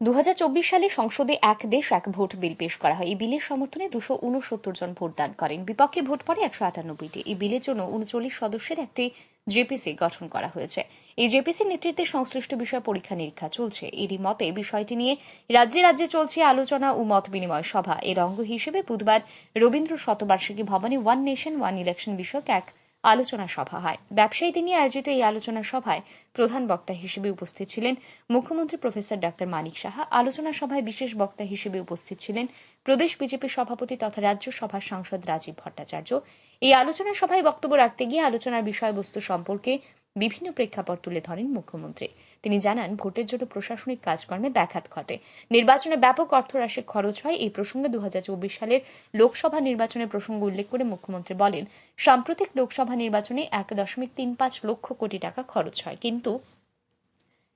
দু হাজার চব্বিশ সালে সংসদে এক দেশ, এক ভোট বিল পেশ করা হয়। এই বিলের সমর্থনে দুশো উনসত্তর জন ভোটদান করেন। বিপক্ষে ভোট পড়ে একশো আটানব্বইটি। এই বিলের জন্য উনচল্লিশ সদস্যের একটি জেপিসি গঠন করা হয়েছে। এই জেপিসি নেতৃত্বে সংশ্লিষ্ট বিষয়ে পরীক্ষা নিরীক্ষা চলছে। এরই মতে বিষয়টি নিয়ে রাজ্যে রাজ্যে চলছে আলোচনা ও মত বিনিময় সভা। এর অঙ্গ হিসেবে বুধবার রবীন্দ্র শতবার্ষিকী ভবনে ওয়ান নেশন, ওয়ান ইলেকশন বিষয়ক এক আলোচনা সভা হয়। ব্যবসায়ী নিয়ে আয়োজিত এই আলোচনা সভায় প্রধান বক্তা হিসেবে উপস্থিত ছিলেন মুখ্যমন্ত্রী প্রফেসর ডাক্তার মানিক সাহা। আলোচনা সভায় বিশেষ বক্তা হিসেবে উপস্থিত ছিলেন প্রদেশ বিজেপি সভাপতি তথা রাজ্যসভার সাংসদ রাজীব ভট্টাচার্য। এই আলোচনা সভায় বক্তব্য রাখতে গিয়ে আলোচনার বিষয়বস্তু সম্পর্কে বিভিন্ন প্রেক্ষাপট তুলে ধরেন মুখ্যমন্ত্রী। তিনি জানান, ভোটের জন্য প্রশাসনিক কাজকর্মে ব্যাঘাত ঘটে। নির্বাচনে ব্যাপক অর্থরাশি খরচ হয় এই প্রসঙ্গে দু হাজার চব্বিশ সালের লোকসভা নির্বাচনের প্রসঙ্গ উল্লেখ করে মুখ্যমন্ত্রী বলেন, সাম্প্রতিক লোকসভা নির্বাচনে এক দশমিক তিন পাঁচ লক্ষ কোটি টাকা খরচ হয়। কিন্তু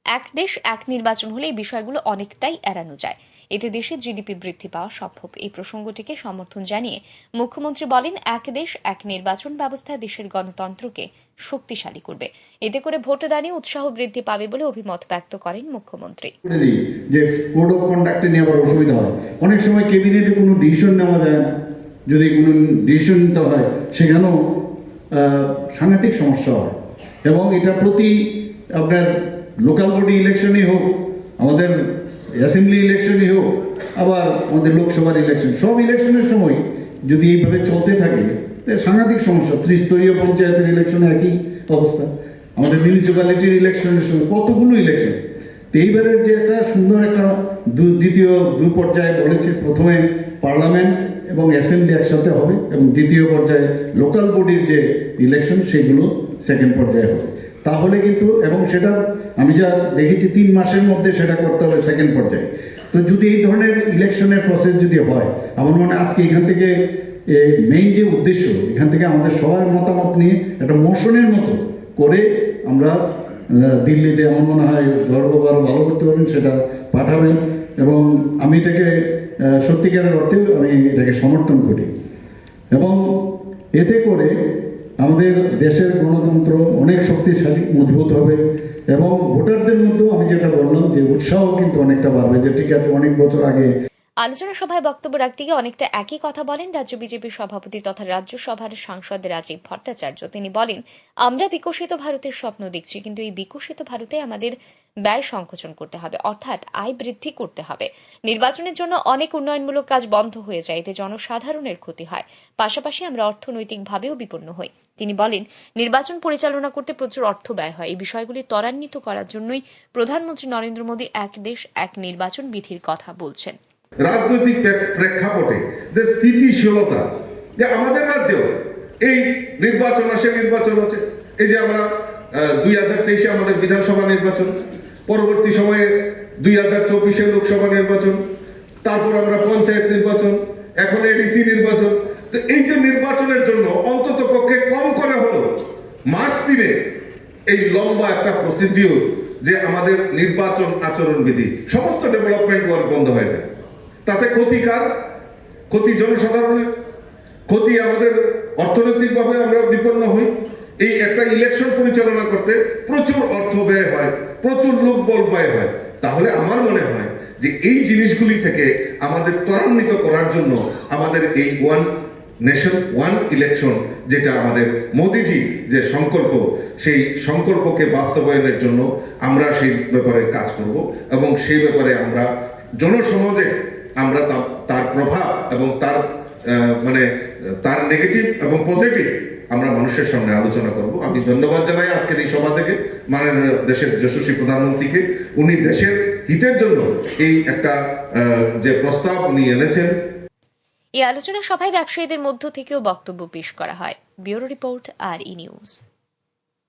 এক দেশ এক নির্বাচন হলে এই বিষয়গুলো অনেকটাই এড়ানো যায়। এতে দেশের জিডিপি বৃদ্ধি পাওয়া সম্ভব। এই প্রসঙ্গটিকে সমর্থন জানিয়ে মুখ্যমন্ত্রী বলেন, এক দেশ, এক নির্বাচন ব্যবস্থা দেশের গণতন্ত্রকে শক্তিশালী করবে। এতে করে ভোটদানে উৎসাহ বৃদ্ধি পাবে বলে অভিমত ব্যক্ত করেন মুখ্যমন্ত্রী। যে কোড অফ কন্ডাক্টে নিয়ে আবার অসুবিধা হয়। অনেক সময় ক্যাবিনেটে কোনো ডিসিশন নেওয়া যায় না। যদি কোনো ডিসিশন নিতে হয়, সেখানেও সাংঘাতিক সমস্যা হয়। এবং এটা প্রতি আপনার লোকাল বডি ইলেকশনই হোক, আমাদের অ্যাসেম্বলি ইলেকশনই হোক, আবার আমাদের লোকসভার ইলেকশন সব ইলেকশনের সময় যদি এইভাবে চলতে থাকে সাংঘাতিক সমস্যা। ত্রিস্তরীয় পঞ্চায়েতের ইলেকশনে একই অবস্থা। আমাদের মিউনিসিপ্যালিটির ইলেকশনের সময় কতগুলো ইলেকশন তো এইবারের যে একটা সুন্দর একটা দু- দ্বিতীয় দুই পর্যায়ে বলেছে, প্রথমে পার্লামেন্ট এবং অ্যাসেম্বলি একসাথে হবে এবং দ্বিতীয় পর্যায়ে লোকাল বডির যে ইলেকশন সেগুলো সেকেন্ড পর্যায়ে হবে। তাহলে কিন্তু, এবং সেটা আমি যা দেখেছি, তিন মাসের মধ্যে সেটা করতে হবে সেকেন্ড পর্যায়ে। তো যদি এই ধরনের ইলেকশনের প্রসেস যদি হয়, আমার মনে আজকে এখান থেকে মেইন যে উদ্দেশ্য, এখান থেকে আমাদের সবার মতামত নিয়ে একটা মোশনের মতো করে আমরা দিল্লিতে আমার মনে হয় ধর্মবাবু আরও ভালো করতে পারবেন, সেটা পাঠাবেন। এবং আমি এটাকে সত্যিকারের অর্থেও আমি এটাকে সমর্থন করি। এবং এতে করে আমাদের দেশের গণতন্ত্র অনেক শক্তিশালী, মজবুত হবে এবং ভোটারদের মধ্যেও আমি যেটা বললাম যে উৎসাহ কিন্তু অনেকটা বাড়বে যে ঠিক আছে, অনেক বছর আগে আলোচনা সভায় বক্তব্য রাখতে গিয়ে অনেকটা একই কথা বলেন রাজ্য বিজেপির সভাপতি তথা রাজ্যসভার সাংসদ রাজীব ভট্টাচার্য। তিনি বলেন, আমরা বিকশিত ভারতের স্বপ্ন দেখছি, কিন্তু এই বিকশিত ভারতে আমাদের ব্যয় সংকোচন করতে হবে, অর্থাৎ আয় বৃদ্ধি করতে হবে। নির্বাচনের জন্য অনেক উন্নয়নমূলক কাজ বন্ধ হয়ে যায়, এতে জনসাধারণের ক্ষতি হয়। পাশাপাশি আমরা অর্থনৈতিকভাবেও বিপন্ন হই। তিনি বলেন, নির্বাচন পরিচালনা করতে প্রচুর অর্থ ব্যয় হয়। এই বিষয়গুলি ত্বরান্বিত করার জন্যই প্রধানমন্ত্রী নরেন্দ্র মোদী এক দেশ, এক নির্বাচন বিধির কথা বলছেন। রাজনৈতিক প্রেক্ষাপটে যে স্থিতিশীলতা, যে আমাদের রাজ্যেও এই নির্বাচন আসে, নির্বাচন আছে এই যে আমরা দুই হাজার তেইশে আমাদের বিধানসভা নির্বাচন, পরবর্তী সময়ে দুই হাজার চব্বিশে লোকসভা নির্বাচন, তারপর আমরা পঞ্চায়েত নির্বাচন, এখন এডিসি নির্বাচন। তো এই যে নির্বাচনের জন্য অন্তত পক্ষে কম করে হলো মার্চ দিনে এই লম্বা একটা প্রসিডিওর যে আমাদের নির্বাচন আচরণবিধি, সমস্ত ডেভেলপমেন্ট ওয়ার্ক বন্ধ হয়ে যায়। তাতে ক্ষতি কার? ক্ষতি জনসাধারণের? ক্ষতি আমাদের অর্থনৈতিকভাবে আমরা বিপন্ন হই। এই একটা ইলেকশন পরিচালনা করতে প্রচুর অর্থ ব্যয় হয়, প্রচুর লোক বল ব্যয় হয়। তাহলে আমার মনে হয় যে এই জিনিসগুলি থেকে আমাদের ত্বরান্বিত করার জন্য আমাদের এই ওয়ান নেশন ওয়ান ইলেকশন যেটা আমাদের মোদিজি যে সংকল্প, সেই সংকল্পকে বাস্তবায়নের জন্য আমরা সেই ব্যাপারে কাজ করব এবং সেই ব্যাপারে আমরা জনসমাজে আমরা তার প্রভাব এবং তার মানে তার নেগেটিভ এবং পজিটিভ আমরা মানুষের সামনে আলোচনা করব। আমি ধন্যবাদ জানাই আজকের এই সভা থেকে মাননীয় দেশের যশস্বী প্রধানমন্ত্রীকে। উনি দেশের হিতের জন্য এই একটা যে প্রস্তাব উনি এনেছেন। এই আলোচনা সভায় ব্যবসায়ীদের মধ্য থেকেও বক্তব্য পেশ করা হয়। ব্যুরো রিপোর্ট আর ই নিউজ।